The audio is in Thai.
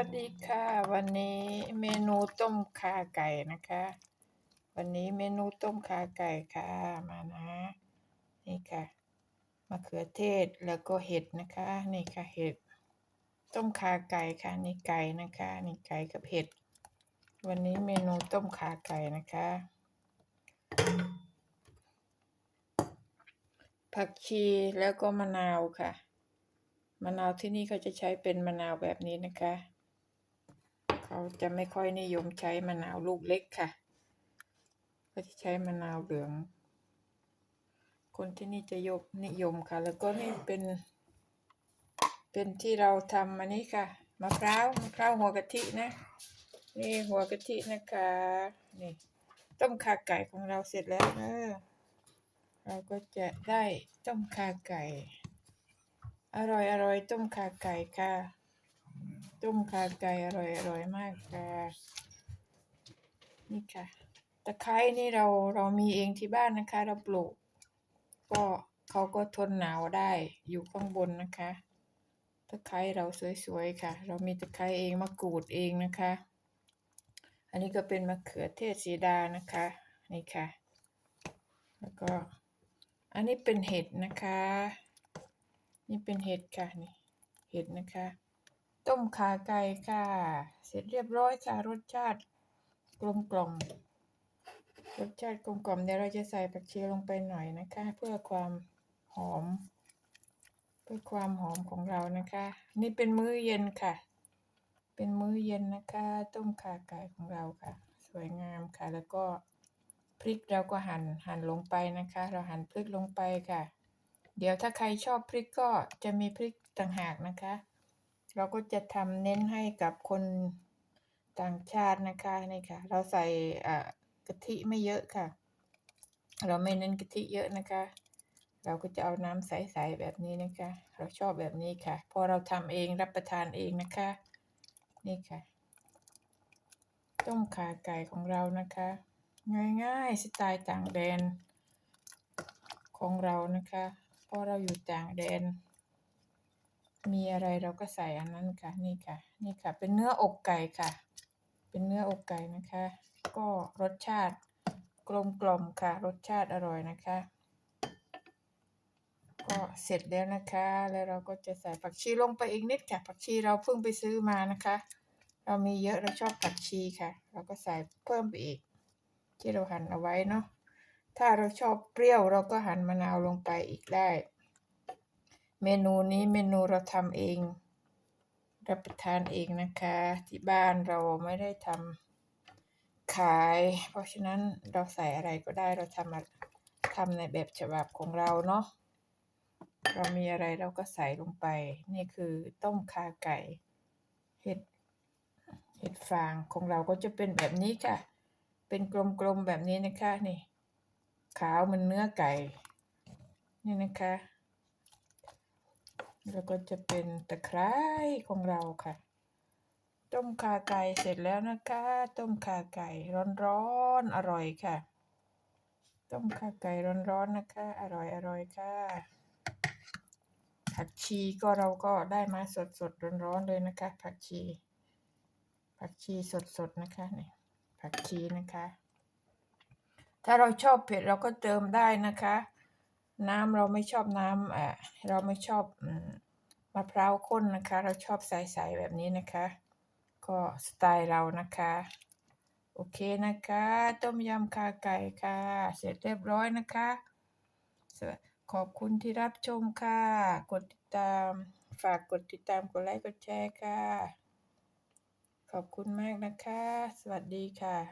วัสดีค่ะ วันนี้เมนูต้มขาไก่นะคะ วันนี้เมนูต้มขาไก่ค่ะมานะนี่ค่ะมะเขือเทศแล้วก็เห็ดนะคะนี่ค่ะเห็ด ต้มขาไก่ค่ะนี่ไก่นะคะนี่ไก่กับเห็ด วันนี้เมนูต้มขาไก่นะคะ ผักชีแล้วก็มะนาวค่ะมะนาวที่นี่เขาจะใช้เป็นมะนาวแบบนี้นะคะ เขาจะไม่ค่อยนิยมใช้มะนาวลูกเล็กค่ะ ก็จะใช้มะนาวเหลือง คนที่นี่จะยกนิยมค่ะ แล้วก็นี่เป็น เป็นที่เราทำอันนี้ค่ะมะพร้าวมะพร้าวหัวกะทินะ นี่หัวกะทินะคะนี่ต้มข่าไก่ของเราเสร็จแล้วเนอะเราก็จะได้ต้มข่าไก่ อร่อยอร่อยต้มข่าไก่ค่ะ ต้มขาไก่อร่อยอร่อยมากค่ะนี่ค่ะตะไคร้นี่เราเรามีเองที่บ้านนะคะ เราปลูก ก็เขาก็ทนหนาวได้อยู่ข้างบนนะคะตะไคร้เราสวยๆค่ะ เรามีตะไคร้เองมะกรูดเองนะคะ อันนี้ก็เป็นมะเขือเทศสีดานะคะนี่ค่ะ แล้วก็อันนี้เป็นเห็ดนะคะ นี่เป็นเห็ดค่ะนี่เห็ดนะคะ ต้มขาไก่ค่ะ เสร็จเรียบร้อยค่ะรสชาติกลมกล่อมรสชาติกลมกล่อมเดี๋ยวเราจะใส่ผักชีลงไปหน่อยนะคะ เพื่อความหอม เพื่อความหอมของเรานะคะ นี่เป็นมื้อเย็นค่ะ เป็นมื้อเย็นนะคะ ต้มขาไก่ของเราค่ะ สวยงามค่ะ แล้วก็พริกเราก็หั่นหั่นลงไปนะคะ เราหั่นพริกลงไปค่ะ เดี๋ยวถ้าใครชอบพริกก็จะมีพริกต่างหากนะคะ เราก็จะทำเน้นให้กับคนต่างชาตินะคะนี่ค่ะ เราใส่กะทิไม่เยอะค่ะ เราไม่เน้นกะทิเยอะนะคะ เราก็จะเอาน้ำใสๆแบบนี้นะคะ เราชอบแบบนี้ค่ะ พอเราทำเองรับประทานเองนะคะ นี่ค่ะ ต้มขาไก่ของเรานะคะ ง่ายๆสไตล์ต่างแดนของเรานะคะ เพราะเราอยู่ต่างแดน มีอะไรเราก็ใส่อันนั้นค่ะ นี่ค่ะ นี่ค่ะ เป็นเนื้ออกไก่ค่ะ เป็นเนื้ออกไก่นะคะ ก็รสชาติกลมกล่อมค่ะ รสชาติอร่อยนะคะ ก็เสร็จแล้วนะคะ แล้วเราก็จะใส่ผักชีลงไปอีกนิดค่ะ ผักชีเราเพิ่งไปซื้อมานะคะ เรามีเยอะเราชอบผักชีค่ะ เราก็ใส่เพิ่มไปอีก ที่เราหั่นเอาไว้เนาะถ้าเราชอบเปรี้ยวเราก็หั่นมะนาวลงไปอีกได้ เมนูนี้เมนูเราทำเองรับประทานเองนะคะ ที่บ้านเราไม่ได้ทำขาย เพราะฉะนั้นเราใส่อะไรก็ได้เราทำทำในแบบฉบับของเราเนาะเรามีอะไรเราก็ใส่ลงไป นี่คือต้มขาไก่เห็ดเห็ดฟางของเราก็จะเป็นแบบนี้ค่ะ เป็นกลมๆแบบนี้นะคะนี่ ขาวเหมันเนื้อไก่ นี่นะคะ แล้วก็จะเป็นตะไคร้ของเราค่ะ ต้มขาไก่เสร็จแล้วนะคะ ต้มขาไก่ร้อนๆอร่อยค่ะ ต้มขาไก่ร้อนๆนะคะ อร่อยๆค่ะ ผักชีก็เราก็ได้มาสดๆร้อนๆเลยนะคะ ผักชี ผักชีสดๆนะคะนี่ผักชีนะคะ ถ้าเราชอบเผ็ดเราก็เติมได้นะคะ น้ำเราไม่ชอบน้ำอ่าเราไม่ชอบมะพร้าวข้นนะคะ เราชอบใสๆแบบนี้นะคะ ก็สไตล์เรานะคะ โอเคนะคะ ต้มยำขาไก่ค่ะ เสร็จเรียบร้อยนะคะขอบคุณที่รับชมค่ะ กดติดตาม ฝากกดติดตาม กดไลค์ กดแชร์ค่ะ ขอบคุณมากนะคะ สวัสดีค่ะ